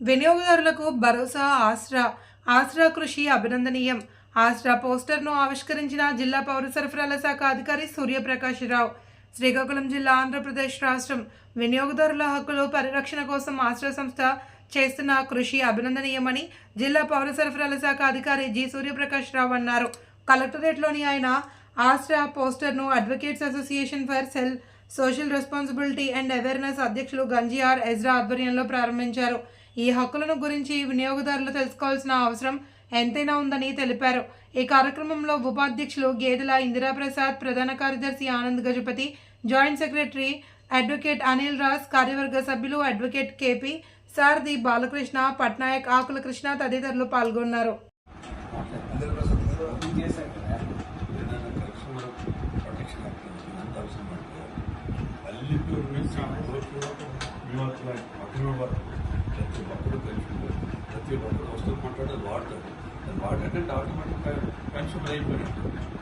వినియోగదారులకు భరోసా ఆస్రా ఆస్రా కృషి అభినందనీయం. ఆస్రా పోస్టర్ను ఆవిష్కరించిన జిల్లా పౌర సరఫరాల శాఖ అధికారి సూర్యప్రకాశ్రావు శ్రీకాకుళం జిల్లా ఆంధ్రప్రదేశ్ రాష్ట్రం వినియోగదారుల హక్కులు పరిరక్షణ కోసం ఆస్రా సంస్థ చేస్తున్న కృషి అభినందనీయమని జిల్లా పౌర సరఫరాల శాఖ అధికారి జి సూర్యప్రకాష్ రావు అన్నారు. కలెక్టరేట్లోని ఆయన ఆస్ట్రా పోస్టర్ను advocates association for cell social responsibility and awareness అధ్యక్షులు గంజిఆర్ ఎజ్రా ఆధ్వర్యంలో ప్రారంభించారు. ఈ హక్కులను గురించి వినియోగదారులు తెలుసుకోవాల్సిన అవసరం ఎంతైనా ఉందని తెలిపారు. ఈ కార్యక్రమంలో ఉపాధ్యక్షులు గేదెల ఇందిరాప్రసాద్ ప్రధాన కార్యదర్శి Anand Gajapathi joint secretary advocate Anil Raj కార్యవర్గ సభ్యులు అడ్వకేట్ కేపీ సారథి బాలకృష్ణ పట్నాయక్ ఆకుల కృష్ణ తదితరులు పాల్గొన్నారు. అందరి కోసం ఒక్కరు వస్తువు మాట్లాడే వాడతారు అది వాడకంటే ఆటోమేటిక్గా కన్స్యూమర్ అయిపోయినట్టు.